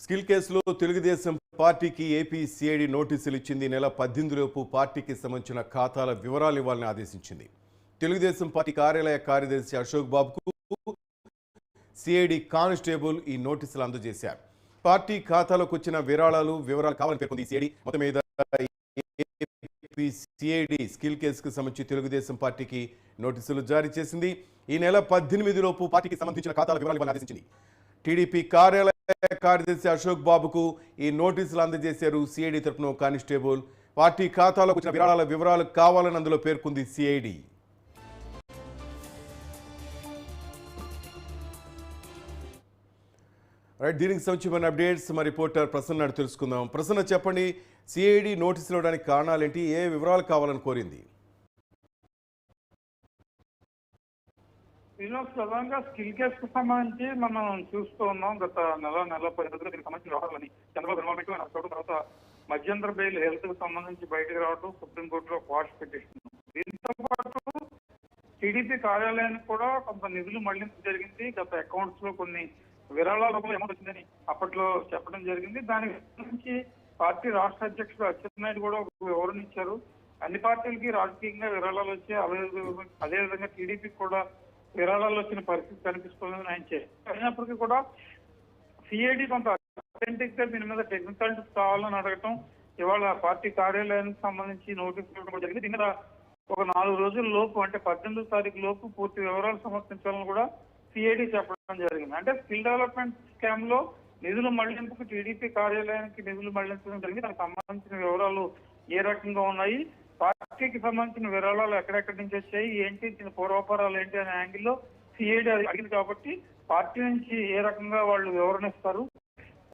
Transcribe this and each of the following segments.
Skill కేసులో తెలుగుదేశం పార్టీకి AP CID నోటీసులు ఇచ్చింది. నెల నెల పద్దెనిమిదిలోపు పార్టీకి సంబంధించిన ఖాతాల వివరాలు ఇవ్వాలని ఆదేశించింది. తెలుగుదేశం పార్టీ కార్యాలయ కార్యదర్శి అశోక్ బాబుకు సిఐడి కానిస్టేబుల్ ఈ నోటీసులు అందజేశారు. పార్టీ ఖాతాలోకి వచ్చిన విరాళాలు వివరాలు కావాలని పేర్కొంది సిఐడి. మొత్తం మీద ఏపీ సిఐడి స్కిల్ కేసుకు సంబంధించి తెలుగుదేశం పార్టీకి నోటీసులు జారీ చేసింది. ఈ నెల పద్దెనిమిది లోపు పార్టీకి సంబంధించిన ఖాతాల వివరాలు ఇవ్వాలని ఆదేశించింది. టీడీపీ కార్యాలయ కార్యదర్శి అశోక్ బాబుకు ఈ నోటీసులు అందజేశారు సిఐడి తరపున కానిస్టేబుల్. పార్టీ ఖాతాలో వచ్చిన విరాళాల వివరాలు కావాలని అందులో పేర్కొంది సిఐడి రైట్ దీనికి సంబంధించిన అప్డేట్స్ మా రిపోర్టర్ ప్రసన్న తెలుసుకుందాం. ప్రసన్న చెప్పండి సిఐడి నోటీసులు ఇవ్వడానికి కారణాలు ఏంటి ఏ వివరాలు కావాలని కోరింది? శ్రీనివాస్ ప్రధానంగా స్కిల్ కేస్కు సంబంధించి మనం చూస్తూ ఉన్నాం. గత నెల నెల పది రోజులు దీనికి సంబంధించిన వ్యవహారాలని చంద్రబాబు గవర్నమెంట్ రావడం తర్వాత మధ్యంతర బెయిల్ హెల్త్కు సంబంధించి బయటకు రావడం సుప్రీంకోర్టులో క్వాష్ పిటిషన్ దీంతో పాటు టీడీపీ కార్యాలయానికి కూడా కొంత నిధులు మళ్ళింపు జరిగింది. గత అకౌంట్స్లో కొన్ని విరాళాల రూపంలో అమౌంట్ వచ్చిందని అప్పట్లో చెప్పడం జరిగింది. దానికి సంబంధించి పార్టీ రాష్ట్ర అధ్యక్షుడు అచ్చెన్నాయుడు కూడా ఒక వివరణ ఇచ్చారు. అన్ని పార్టీలకి రాజకీయంగా విరాళాలు వచ్చాయి అదే అదేవిధంగా టీడీపీకి కూడా విరాళాలు వచ్చిన పరిస్థితి కనిపిస్తుందని ఆయన చెప్పారు. అయినప్పటికీ కూడా సిఐడి కొంత అథెంటిక్గా దీని మీద టెక్నికల్ కావాలని అడగటం ఇవాళ పార్టీ కార్యాలయానికి సంబంధించి నోటీస్ ఇవ్వడం జరిగింది. దీని మీద ఒక నాలుగు రోజుల లోపు అంటే పద్దెనిమిదో తారీఖు లోపు పూర్తి వివరాలు సమర్పించాలని కూడా సిఐడి చెప్పడం జరిగింది. అంటే స్కిల్ డెవలప్మెంట్ స్కామ్లో నిధులు మళ్ళింపుకు టీడీపీ కార్యాలయానికి నిధులు మళ్ళించడం జరిగింది. దానికి సంబంధించిన వివరాలు ఏ రకంగా ఉన్నాయి? పార్టీకి సంబంధించిన విరాళాలు ఎక్కడెక్కడి నుంచి వచ్చాయి ఏంటి దీని పూర్వపరాలు ఏంటి అనే యాంగిల్లో సిఐడి అడిగింది కాబట్టి పార్టీ నుంచి ఏ రకంగా వాళ్ళు వివరణ ఇస్తారు?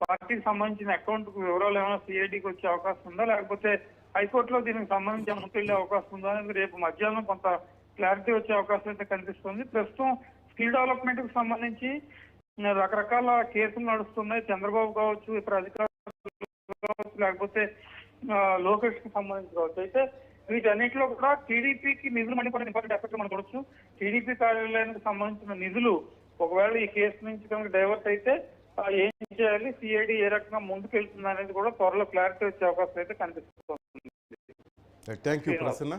పార్టీకి సంబంధించిన అకౌంట్కు వివరాలు ఏమైనా సిఐడికి వచ్చే అవకాశం ఉందా? లేకపోతే హైకోర్టులో దీనికి సంబంధించి ఏమైనా అవకాశం ఉందా? అనేది రేపు మధ్యాహ్నం కొంత క్లారిటీ వచ్చే అవకాశం అయితే కనిపిస్తుంది. ప్రస్తుతం స్కిల్ డెవలప్మెంట్కు సంబంధించి రకరకాల కేసులు నడుస్తున్నాయి. చంద్రబాబు కావచ్చు ఇతర అధికారులు కావచ్చు లేకపోతే లోకేష్కి సంబంధించి కావచ్చు. అయితే వీటన్నిటిలో కూడా టీడీపీకి నిధులు మళ్ళీ ఇంపార్టెంట్ ఎఫెక్ట్ మనం చూడొచ్చు. టీడీపీ కార్యాలయానికి సంబంధించిన నిధులు ఒకవేళ ఈ కేసు నుంచి కనుక డైవర్ట్ అయితే ఏం చేయాలి? సిఐడి ఏ రకంగా ముందుకు వెళ్తుంది అనేది కూడా త్వరలో క్లారిటీ వచ్చే అవకాశం అయితే కనిపిస్తుంది. Thank you Prasanna.